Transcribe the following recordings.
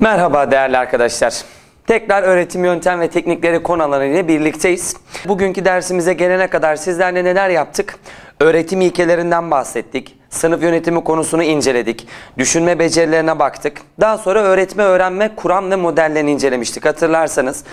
Merhaba değerli arkadaşlar. Tekrar öğretim yöntem ve teknikleri konu alanı ile birlikteyiz. Bugünkü dersimize gelene kadar sizlerle neler yaptık? Öğretim ilkelerinden bahsettik. Sınıf yönetimi konusunu inceledik. Düşünme becerilerine baktık. Daha sonra öğretme, öğrenme, kuram ve modellerini incelemiştik. Hatırlarsanız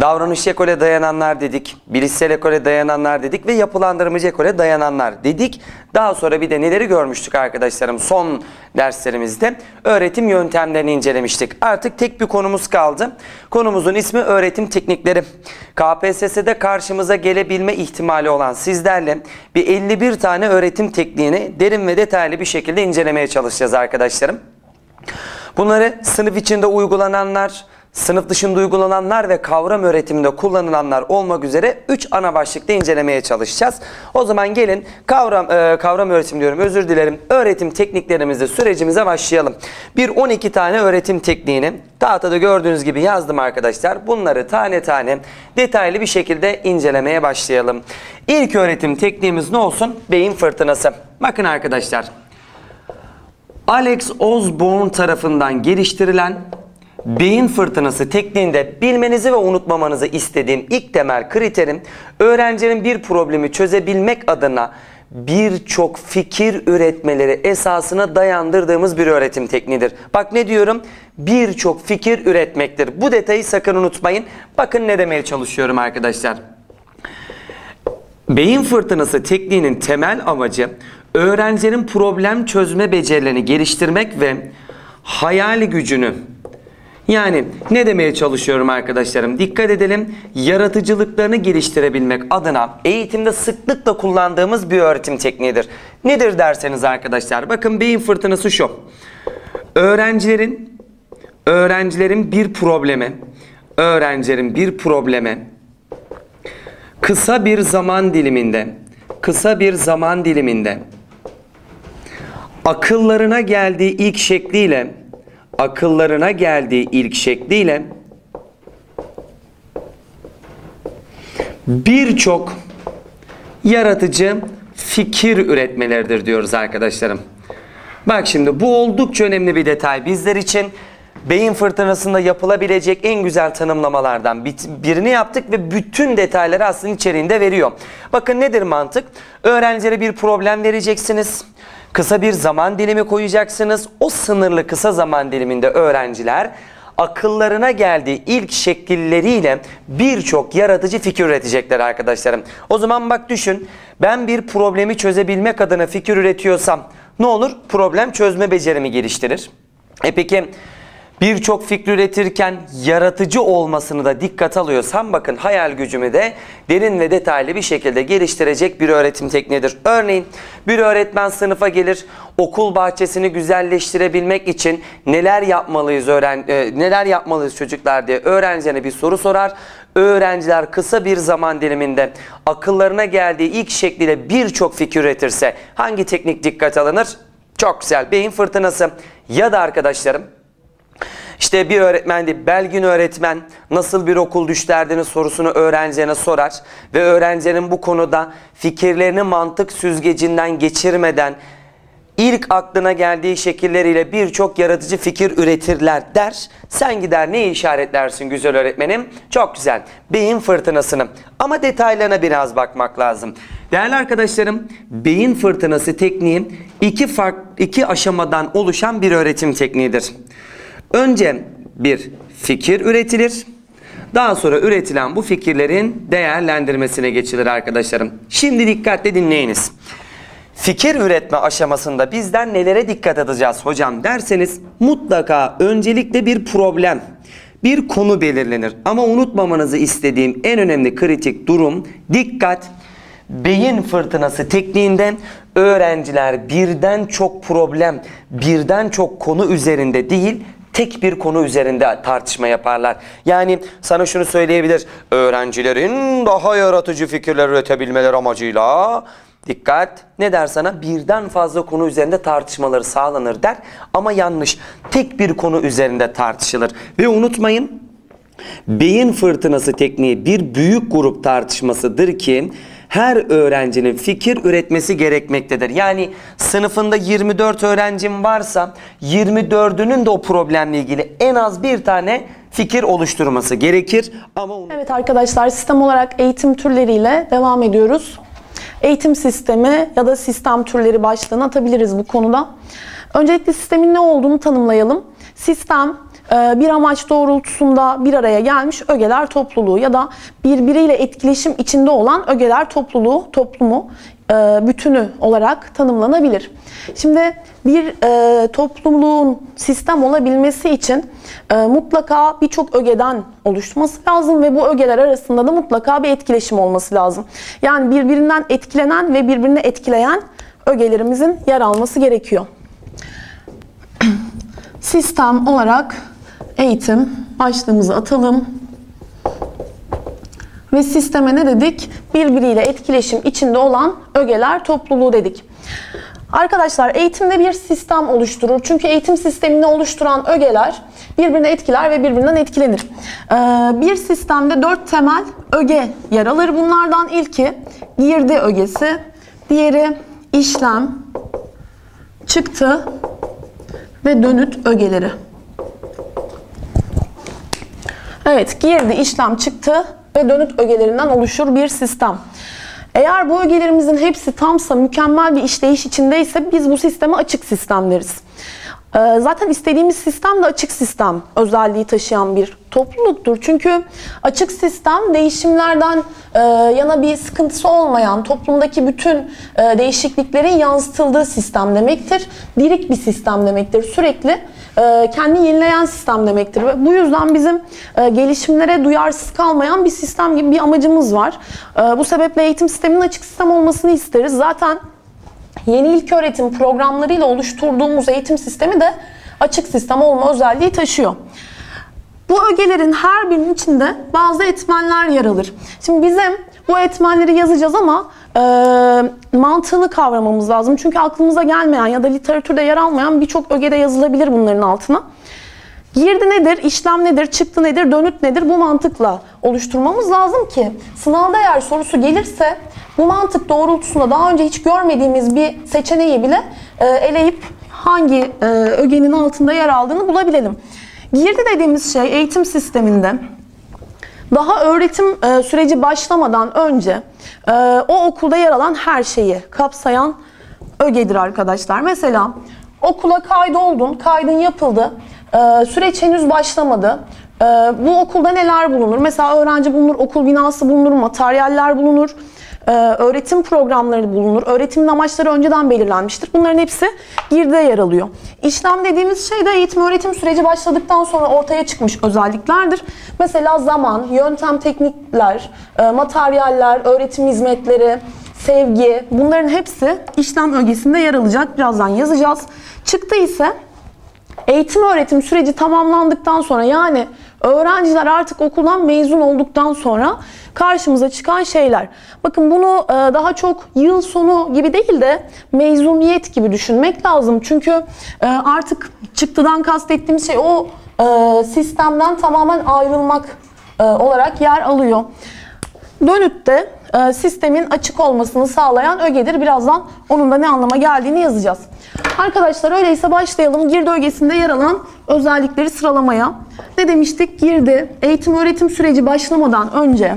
davranış ekole dayananlar dedik. Bilişsel ekole dayananlar dedik ve yapılandırmacı ekole dayananlar dedik. Daha sonra bir de neleri görmüştük arkadaşlarım son derslerimizde? Öğretim yöntemlerini incelemiştik. Artık tek bir konumuz kaldı. Konumuzun ismi öğretim teknikleri. KPSS'de karşımıza gelebilme ihtimali olan sizlerle bir 51 tane öğretim tekniğini derin ve detaylı bir şekilde incelemeye çalışacağız arkadaşlarım. Bunları sınıf içinde uygulananlar, sınıf dışında uygulananlar ve kavram öğretiminde kullanılanlar olmak üzere 3 ana başlıkta incelemeye çalışacağız. O zaman gelin kavram e, kavram öğretim diyorum özür dilerim. Öğretim tekniklerimizde sürecimize başlayalım. Bir 12 tane öğretim tekniğini tahtada gördüğünüz gibi yazdım arkadaşlar. Bunları tane tane detaylı bir şekilde incelemeye başlayalım. İlk öğretim tekniğimiz ne olsun? Beyin fırtınası. Bakın arkadaşlar. Alex Osborne tarafından geliştirilen beyin fırtınası tekniğinde bilmenizi ve unutmamanızı istediğim ilk temel kriterim öğrencinin bir problemi çözebilmek adına birçok fikir üretmeleri esasına dayandırdığımız bir öğretim tekniğidir. Bak ne diyorum? Birçok fikir üretmektir. Bu detayı sakın unutmayın. Bakın ne demeye çalışıyorum arkadaşlar. Beyin fırtınası tekniğinin temel amacı öğrencinin problem çözme becerilerini geliştirmek ve hayal gücünü yani ne demeye çalışıyorum arkadaşlarım? Dikkat edelim. Yaratıcılıklarını geliştirebilmek adına eğitimde sıklıkla kullandığımız bir öğretim tekniğidir. Nedir derseniz arkadaşlar? Bakın beyin fırtınası şu. Öğrencilerin öğrencilerin bir probleme öğrencilerin bir probleme kısa bir zaman diliminde kısa bir zaman diliminde akıllarına geldiği ilk şekliyle akıllarına geldiği ilk şekliyle birçok yaratıcı fikir üretmeleridir diyoruz arkadaşlarım. Bak şimdi bu oldukça önemli bir detay bizler için. Beyin fırtınasında yapılabilecek en güzel tanımlamalardan birini yaptık ve bütün detayları aslında içeriğinde veriyor. Bakın nedir mantık? Öğrencilere bir problem vereceksiniz. Kısa bir zaman dilimi koyacaksınız. O sınırlı kısa zaman diliminde öğrenciler akıllarına geldiği ilk şekilleriyle birçok yaratıcı fikir üretecekler arkadaşlarım. O zaman bak düşün ben bir problemi çözebilmek adına fikir üretiyorsam ne olur? Problem çözme becerimi geliştirir. E peki birçok fikri üretirken yaratıcı olmasını da dikkat alıyorsam bakın hayal gücümü de derin ve detaylı bir şekilde geliştirecek bir öğretim tekniğidir. Örneğin bir öğretmen sınıfa gelir okul bahçesini güzelleştirebilmek için neler yapmalıyız öğren e, neler yapmalıyız çocuklar diye öğrencilerine bir soru sorar. Öğrenciler kısa bir zaman diliminde akıllarına geldiği ilk şekliyle birçok fikir üretirse hangi teknik dikkat alınır? Çok güzel beyin fırtınası ya da arkadaşlarım işte bir öğretmendi, Belgin öğretmen nasıl bir okul düşlerdiniz sorusunu öğrencilerine sorar ve öğrencilerin bu konuda fikirlerini mantık süzgecinden geçirmeden ilk aklına geldiği şekilleriyle birçok yaratıcı fikir üretirler der. Sen gider ne işaretlersin güzel öğretmenim? Çok güzel. Beyin fırtınasını. Ama detaylarına biraz bakmak lazım. Değerli arkadaşlarım, beyin fırtınası tekniği iki farklı iki aşamadan oluşan bir öğretim tekniğidir. Önce bir fikir üretilir. Daha sonra üretilen bu fikirlerin değerlendirmesine geçilir arkadaşlarım. Şimdi dikkatle dinleyiniz. Fikir üretme aşamasında bizden nelere dikkat edeceğiz hocam derseniz mutlaka öncelikle bir problem, bir konu belirlenir. Ama unutmamanızı istediğim en önemli kritik durum dikkat. Beyin fırtınası tekniğinden öğrenciler birden çok problem, birden çok konu üzerinde değil, tek bir konu üzerinde tartışma yaparlar. Yani sana şunu söyleyebilir. Öğrencilerin daha yaratıcı fikirler üretebilmeleri amacıyla Dikkat ne der sana birden fazla konu üzerinde tartışmaları sağlanır der ama yanlış tek bir konu üzerinde tartışılır ve unutmayın beyin fırtınası tekniği bir büyük grup tartışmasıdır ki her öğrencinin fikir üretmesi gerekmektedir. Yani sınıfında 24 öğrencim varsa 24'ünün de o problemle ilgili en az bir tane fikir oluşturması gerekir. Ama onu... Evet arkadaşlar sistem olarak eğitim türleriyle devam ediyoruz. Eğitim sistemi ya da sistem türleri başlığını atabiliriz bu konuda. Öncelikle sistemin ne olduğunu tanımlayalım. Sistem bir amaç doğrultusunda bir araya gelmiş ögeler topluluğu ya da birbiriyle etkileşim içinde olan ögeler topluluğu, toplumu, e, bütünü olarak tanımlanabilir. Şimdi bir e, topluluğun sistem olabilmesi için e, mutlaka birçok ögeden oluşması lazım ve bu ögeler arasında da mutlaka bir etkileşim olması lazım. Yani birbirinden etkilenen ve birbirini etkileyen ögelerimizin yer alması gerekiyor. Sistem olarak eğitim başlığımızı atalım. Ve sisteme ne dedik? Birbiriyle etkileşim içinde olan ögeler topluluğu dedik. Arkadaşlar eğitimde bir sistem oluşturur. Çünkü eğitim sistemini oluşturan ögeler birbirine etkiler ve birbirinden etkilenir. Ee, bir sistemde dört temel öge yer alır. Bunlardan ilki girdi ögesi, diğeri işlem, çıktı ve dönüt ögeleri. Evet, girdi, işlem, çıktı ve dönüt ögelerinden oluşur bir sistem. Eğer bu ögelerimizin hepsi tamsa, mükemmel bir işleyiş içindeyse biz bu sisteme açık sistem deriz. Ee, Zaten istediğimiz sistem de açık sistem özelliği taşıyan bir topluluktur. Çünkü açık sistem değişimlerden e, yana bir sıkıntısı olmayan, toplumdaki bütün e, değişikliklerin yansıtıldığı sistem demektir. Dirik bir sistem demektir. Sürekli e, kendini yenileyen sistem demektir. Ve bu yüzden bizim e, gelişimlere duyarsız kalmayan bir sistem gibi bir amacımız var. E, bu sebeple eğitim sisteminin açık sistem olmasını isteriz. Zaten yeni ilköğretim programlarıyla oluşturduğumuz eğitim sistemi de açık sistem olma özelliği taşıyor. Bu ögelerin her birinin içinde bazı etmenler yer alır. Şimdi bizim bu etmenleri yazacağız ama e, mantığını kavramamız lazım. Çünkü aklımıza gelmeyen ya da literatürde yer almayan birçok ögede yazılabilir bunların altına. Girdi nedir, işlem nedir, çıktı nedir, dönüt nedir bu mantıkla oluşturmamız lazım ki sınavda eğer sorusu gelirse bu mantık doğrultusunda daha önce hiç görmediğimiz bir seçeneği bile e, eleyip hangi e, ögenin altında yer aldığını bulabilelim. Girdi dediğimiz şey eğitim sisteminde daha öğretim e, süreci başlamadan önce e, o okulda yer alan her şeyi kapsayan ögedir arkadaşlar. Mesela okula kaydoldun, kaydın yapıldı, e, süreç henüz başlamadı. E, bu okulda neler bulunur? Mesela öğrenci bulunur, okul binası bulunur, materyaller bulunur, öğretim programları bulunur. Öğretimin amaçları önceden belirlenmiştir. Bunların hepsi girdide yer alıyor. İşlem dediğimiz şey de eğitim öğretim süreci başladıktan sonra ortaya çıkmış özelliklerdir. Mesela zaman, yöntem, teknikler, e, materyaller, öğretim hizmetleri, sevgi bunların hepsi işlem ögesinde yer alacak. Birazdan yazacağız. Çıktı ise eğitim öğretim süreci tamamlandıktan sonra yani öğrenciler artık okuldan mezun olduktan sonra karşımıza çıkan şeyler. Bakın bunu e, daha çok yıl sonu gibi değil de mezuniyet gibi düşünmek lazım. Çünkü e, artık çıktıdan kastettiğimiz şey o e, sistemden tamamen ayrılmak olarak yer alıyor. Dönütte sistemin açık olmasını sağlayan ögedir. Birazdan onun da ne anlama geldiğini yazacağız. Arkadaşlar öyleyse başlayalım. Girdi ögesinde yer alan özellikleri sıralamaya. Ne demiştik? Girdi eğitim öğretim süreci başlamadan önce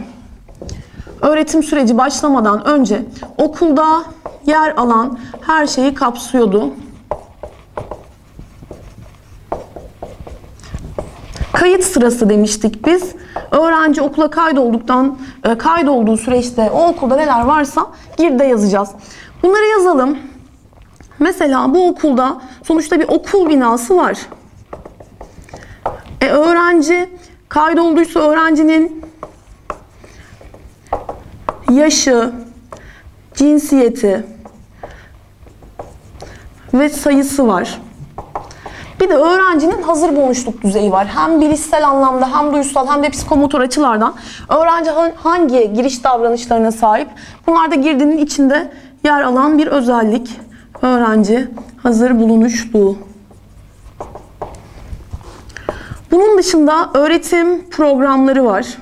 öğretim süreci başlamadan önce okulda yer alan her şeyi kapsıyordu. Kayıt sırası demiştik biz. Öğrenci okula kaydolduktan e, kaydolduğu süreçte o okulda neler varsa girde yazacağız. Bunları yazalım. Mesela bu okulda sonuçta bir okul binası var. E, öğrenci kaydolduysa öğrencinin yaşı, cinsiyeti ve sayısı var. Bir de öğrencinin hazır bulunuşluk düzeyi var. Hem bilişsel anlamda hem duysal hem de psikomotor açılardan öğrenci hangi giriş davranışlarına sahip? Bunlar da girdinin içinde yer alan bir özellik. Öğrenci hazır bulunuşluğu. Bunun dışında öğretim programları var.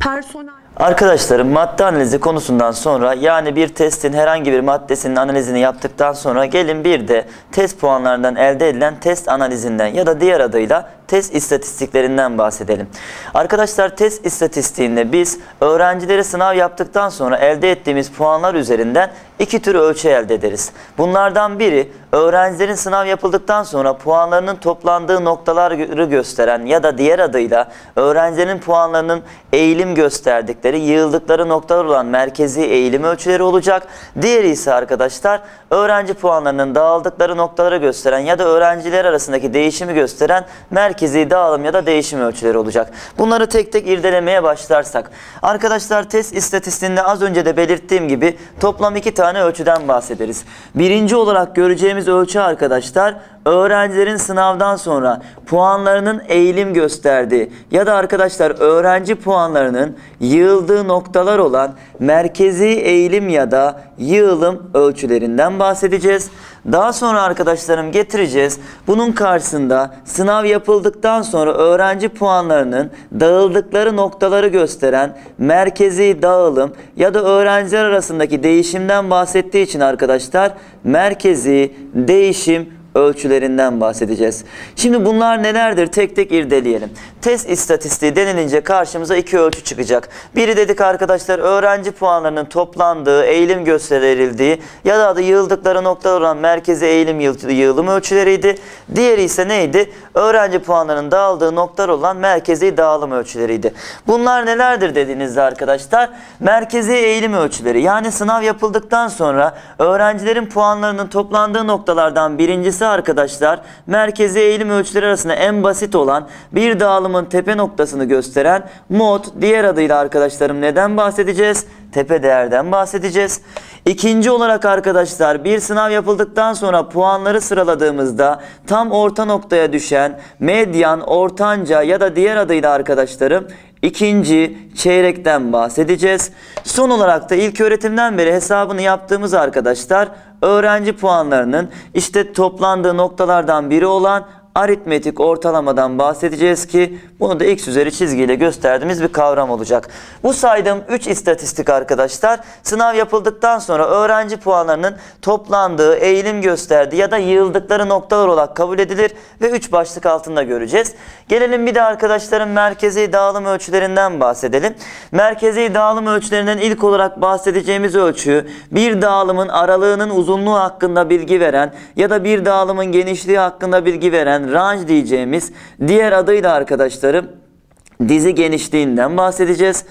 Personel Arkadaşlarım madde analizi konusundan sonra yani bir testin herhangi bir maddesinin analizini yaptıktan sonra gelin bir de test puanlarından elde edilen test analizinden ya da diğer adıyla test istatistiklerinden bahsedelim. Arkadaşlar test istatistiğinde biz öğrencileri sınav yaptıktan sonra elde ettiğimiz puanlar üzerinden iki tür ölçü elde ederiz. Bunlardan biri öğrencilerin sınav yapıldıktan sonra puanlarının toplandığı noktaları gösteren ya da diğer adıyla öğrencilerin puanlarının eğilim gösterdikleri, yığıldıkları noktalar olan merkezi eğilim ölçüleri olacak. Diğeri ise arkadaşlar öğrenci puanlarının dağıldıkları noktaları gösteren ya da öğrenciler arasındaki değişimi gösteren merkezi dağılım ya da değişim ölçüleri olacak. Bunları tek tek irdelemeye başlarsak. Arkadaşlar test istatistiğinde az önce de belirttiğim gibi toplam iki tane ölçüden bahsederiz. Birinci olarak göreceğimiz ölçü arkadaşlar öğrencilerin sınavdan sonra puanlarının eğilim gösterdiği ya da arkadaşlar öğrenci puanlarının yığıldığı noktalar olan merkezi eğilim ya da yığılım ölçülerinden bahsedeceğiz. Daha sonra arkadaşlarım getireceğiz. Bunun karşısında sınav yapıldıktan sonra öğrenci puanlarının dağıldıkları noktaları gösteren merkezi dağılım ya da öğrenciler arasındaki değişimden bahsettiği için arkadaşlar merkezi değişim ölçülerinden bahsedeceğiz. Şimdi bunlar nelerdir tek tek irdeleyelim. Test istatistiği denilince karşımıza iki ölçü çıkacak. Biri dedik arkadaşlar öğrenci puanlarının toplandığı, eğilim gösterildiği ya da yığıldıkları noktalar olan merkezi eğilim yığılım ölçüleriydi. Diğeri ise neydi? Öğrenci puanlarının dağıldığı noktalar olan merkezi dağılım ölçüleriydi. Bunlar nelerdir dediğinizde arkadaşlar? Merkezi eğilim ölçüleri yani sınav yapıldıktan sonra öğrencilerin puanlarının toplandığı noktalardan birincisi arkadaşlar merkezi eğilim ölçüleri arasında en basit olan bir dağılımın tepe noktasını gösteren mod diğer adıyla arkadaşlarım neden bahsedeceğiz? Tepe değerden bahsedeceğiz. İkinci olarak arkadaşlar bir sınav yapıldıktan sonra puanları sıraladığımızda tam orta noktaya düşen medyan, ortanca ya da diğer adıyla arkadaşlarım ikinci çeyrekten bahsedeceğiz. Son olarak da ilk öğretimden beri hesabını yaptığımız arkadaşlar öğrenci puanlarının işte toplandığı noktalardan biri olan aritmetik ortalamadan bahsedeceğiz ki bunu da x üzeri çizgiyle gösterdiğimiz bir kavram olacak. Bu saydığım 3 istatistik arkadaşlar sınav yapıldıktan sonra öğrenci puanlarının toplandığı, eğilim gösterdiği ya da yığıldıkları noktalar olarak kabul edilir ve 3 başlık altında göreceğiz. Gelelim bir de arkadaşların merkezi dağılım ölçülerinden bahsedelim. Merkezi dağılım ölçülerinden ilk olarak bahsedeceğimiz ölçü bir dağılımın aralığının uzunluğu hakkında bilgi veren ya da bir dağılımın genişliği hakkında bilgi veren range diyeceğimiz diğer adıyla arkadaşlarım dizi genişliğinden bahsedeceğiz.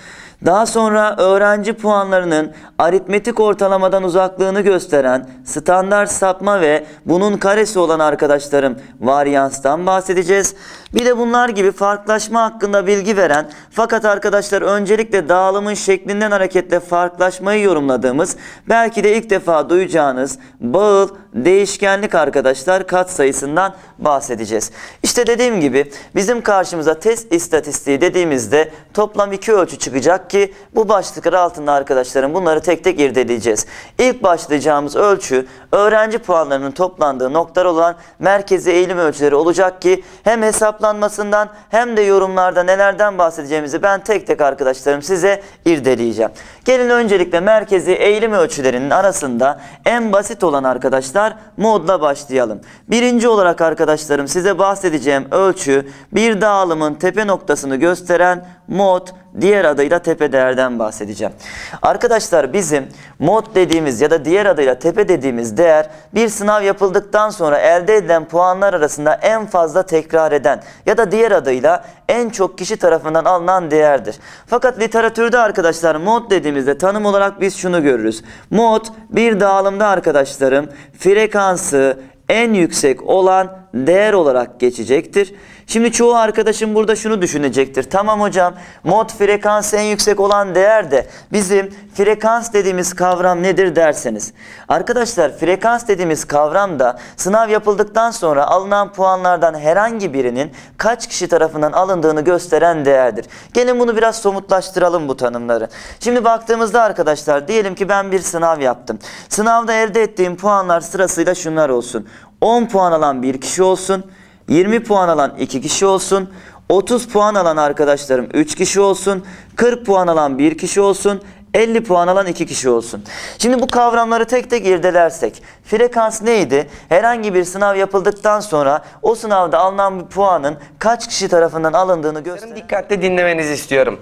Daha sonra öğrenci puanlarının aritmetik ortalamadan uzaklığını gösteren standart sapma ve bunun karesi olan arkadaşlarım varyanstan bahsedeceğiz. Bir de bunlar gibi farklılaşma hakkında bilgi veren fakat arkadaşlar öncelikle dağılımın şeklinden hareketle farklılaşmayı yorumladığımız belki de ilk defa duyacağınız bağıl değişkenlik arkadaşlar kat sayısından bahsedeceğiz. İşte dediğim gibi bizim karşımıza test istatistiği dediğimizde toplam iki ölçü çıkacak ki bu başlıklar altında arkadaşlarım bunları tek tek irdeleyeceğiz. İlk başlayacağımız ölçü öğrenci puanlarının toplandığı noktalar olan merkezi eğilim ölçüleri olacak ki hem hesaplanmasından hem de yorumlarda nelerden bahsedeceğimizi ben tek tek arkadaşlarım size irdeleyeceğim. Gelin öncelikle merkezi eğilim ölçülerinin arasında en basit olan arkadaşlar modla başlayalım. Birinci olarak arkadaşlarım size bahsedeceğim ölçü bir dağılımın tepe noktasını gösteren mod diğer adıyla tepe değerden bahsedeceğim. Arkadaşlar bizim mod dediğimiz ya da diğer adıyla tepe dediğimiz değer bir sınav yapıldıktan sonra elde edilen puanlar arasında en fazla tekrar eden ya da diğer adıyla en çok kişi tarafından alınan değerdir. Fakat literatürde arkadaşlar mod dediğimizde tanım olarak biz şunu görürüz. Mod bir dağılımda arkadaşlarım frekansı en yüksek olan değer olarak geçecektir. Şimdi çoğu arkadaşım burada şunu düşünecektir. Tamam hocam mod frekansı en yüksek olan değer de bizim frekans dediğimiz kavram nedir derseniz. Arkadaşlar frekans dediğimiz kavram da sınav yapıldıktan sonra alınan puanlardan herhangi birinin kaç kişi tarafından alındığını gösteren değerdir. Gelin bunu biraz somutlaştıralım bu tanımları. Şimdi baktığımızda arkadaşlar diyelim ki ben bir sınav yaptım. Sınavda elde ettiğim puanlar sırasıyla şunlar olsun. 10 puan alan bir kişi olsun. 20 puan alan 2 kişi olsun. 30 puan alan arkadaşlarım 3 kişi olsun. 40 puan alan 1 kişi olsun. 50 puan alan 2 kişi olsun. Şimdi bu kavramları tek tek irdelersek frekans neydi? Herhangi bir sınav yapıldıktan sonra o sınavda alınan bir puanın kaç kişi tarafından alındığını gösteren Dikkatli dinlemenizi istiyorum.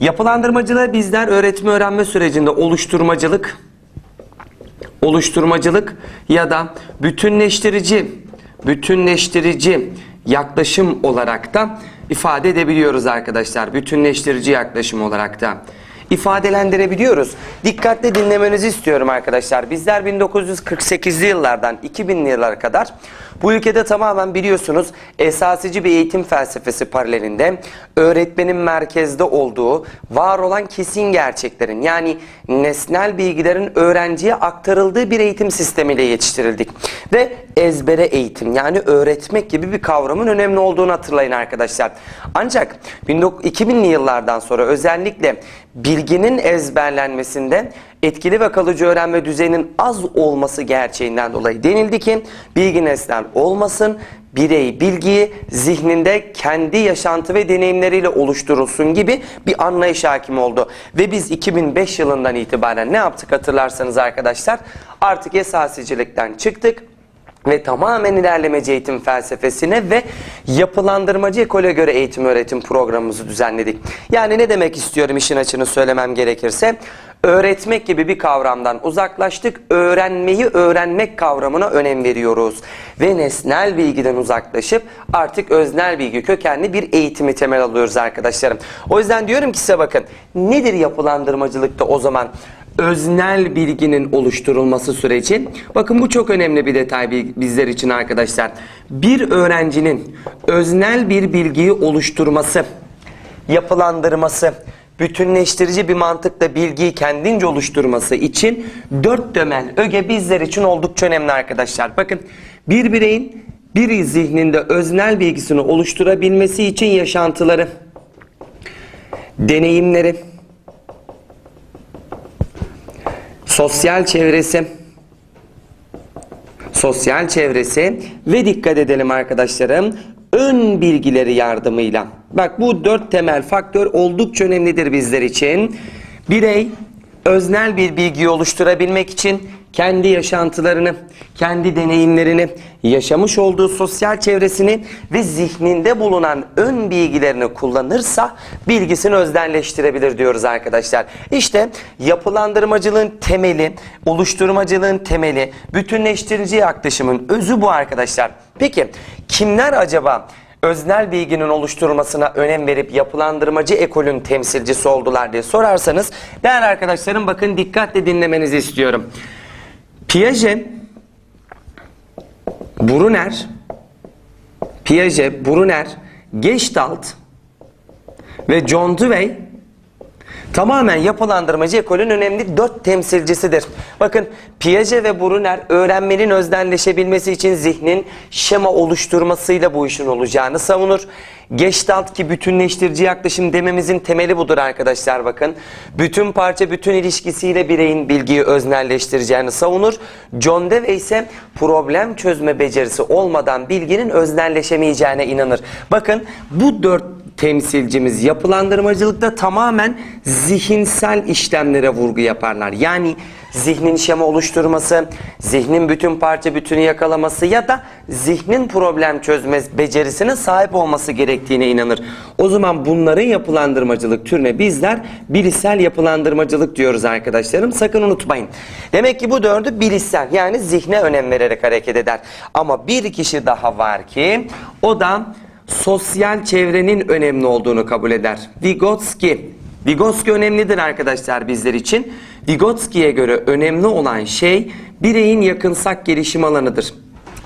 Yapılandırmacılığı bizler öğretme öğrenme sürecinde oluşturmacılık, oluşturmacılık ya da bütünleştirici, bütünleştirici yaklaşım olarak da ifade edebiliyoruz arkadaşlar. Bütünleştirici yaklaşım olarak da ifadelendirebiliyoruz. Dikkatli dinlemenizi istiyorum arkadaşlar. Bizler 1948'li yıllardan 2000'li yıllara kadar bu ülkede tamamen biliyorsunuz esasici bir eğitim felsefesi paralelinde öğretmenin merkezde olduğu var olan kesin gerçeklerin yani nesnel bilgilerin öğrenciye aktarıldığı bir eğitim sistemiyle yetiştirildik. Ve ezbere eğitim yani öğretmek gibi bir kavramın önemli olduğunu hatırlayın arkadaşlar. Ancak 2000'li yıllardan sonra özellikle bilginin ezberlenmesinde etkili ve kalıcı öğrenme düzeyinin az olması gerçeğinden dolayı denildi ki bilgi nesnel olmasın, birey bilgiyi zihninde kendi yaşantı ve deneyimleriyle oluşturulsun gibi bir anlayış hakim oldu. Ve biz 2005 yılından itibaren ne yaptık hatırlarsanız arkadaşlar artık esasicilikten çıktık ve tamamen ilerlemeci eğitim felsefesine ve yapılandırmacı ekole göre eğitim öğretim programımızı düzenledik. Yani ne demek istiyorum işin açını söylemem gerekirse öğretmek gibi bir kavramdan uzaklaştık. Öğrenmeyi öğrenmek kavramına önem veriyoruz. Ve nesnel bilgiden uzaklaşıp artık öznel bilgi kökenli bir eğitimi temel alıyoruz arkadaşlarım. O yüzden diyorum ki size bakın nedir yapılandırmacılıkta o zaman? Öznel bilginin oluşturulması süreci. Bakın bu çok önemli bir detay bizler için arkadaşlar. Bir öğrencinin öznel bir bilgiyi oluşturması, yapılandırması, bütünleştirici bir mantıkla bilgiyi kendince oluşturması için dört temel öge bizler için oldukça önemli arkadaşlar. Bakın bir bireyin bir zihninde öznel bilgisini oluşturabilmesi için yaşantıları, deneyimleri, sosyal çevresi sosyal çevresi ve dikkat edelim arkadaşlarım ön bilgileri yardımıyla. Bak bu dört temel faktör oldukça önemlidir bizler için. Birey öznel bir bilgiyi oluşturabilmek için kendi yaşantılarını, kendi deneyimlerini, yaşamış olduğu sosyal çevresini ve zihninde bulunan ön bilgilerini kullanırsa bilgisini öznelleştirebilir diyoruz arkadaşlar. İşte yapılandırmacılığın temeli, oluşturmacılığın temeli, bütünleştirici yaklaşımın özü bu arkadaşlar. Peki kimler acaba öznel bilginin oluşturulmasına önem verip yapılandırmacı ekolün temsilcisi oldular diye sorarsanız değerli arkadaşlarım bakın dikkatle dinlemenizi istiyorum. Piaget, Brunner, Piaget, Brunner, Gestalt ve John Dewey tamamen yapılandırmacı ekolün önemli dört temsilcisidir. Bakın Piaget ve Brunner öğrenmenin öznelleşebilmesi için zihnin şema oluşturmasıyla bu işin olacağını savunur. Gestalt ki bütünleştirici yaklaşım dememizin temeli budur arkadaşlar bakın. Bütün parça bütün ilişkisiyle bireyin bilgiyi öznelleştireceğini savunur. John Dewey ise problem çözme becerisi olmadan bilginin öznelleşemeyeceğine inanır. Bakın bu dört temsilcimiz yapılandırmacılıkta tamamen zihinsel işlemlere vurgu yaparlar. Yani zihnin şema oluşturması, zihnin bütün parça bütünü yakalaması ya da zihnin problem çözme becerisine sahip olması gerektiğine inanır. O zaman bunların yapılandırmacılık türüne bizler bilişsel yapılandırmacılık diyoruz arkadaşlarım. Sakın unutmayın. Demek ki bu dördü bilişsel yani zihne önem vererek hareket eder. Ama bir kişi daha var ki o da sosyal çevrenin önemli olduğunu kabul eder. Vygotsky. Vygotsky önemlidir arkadaşlar bizler için. Vygotsky'ye göre önemli olan şey bireyin yakınsak gelişim alanıdır.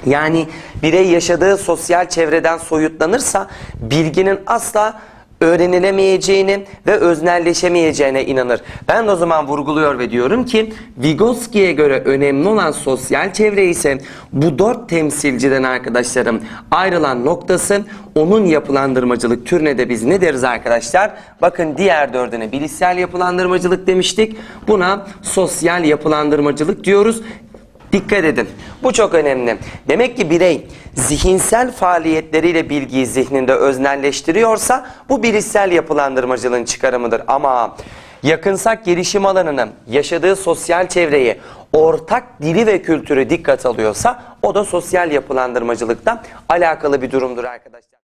Yani birey yaşadığı sosyal çevreden soyutlanırsa bilginin asla öğrenilemeyeceğini ve öznelleşemeyeceğine inanır. Ben de o zaman vurguluyor ve diyorum ki Vygotsky'ye göre önemli olan sosyal çevre ise bu dört temsilciden arkadaşlarım ayrılan noktası onun yapılandırmacılık türüne de biz ne deriz arkadaşlar? Bakın diğer dördüne bilişsel yapılandırmacılık demiştik. Buna sosyal yapılandırmacılık diyoruz. Dikkat edin. Bu çok önemli. Demek ki birey zihinsel faaliyetleriyle bilgiyi zihninde öznelleştiriyorsa bu bilişsel yapılandırmacılığın çıkarımıdır. Ama yakınsak gelişim alanını, yaşadığı sosyal çevreyi, ortak dili ve kültürü dikkat alıyorsa o da sosyal yapılandırmacılıktan alakalı bir durumdur arkadaşlar.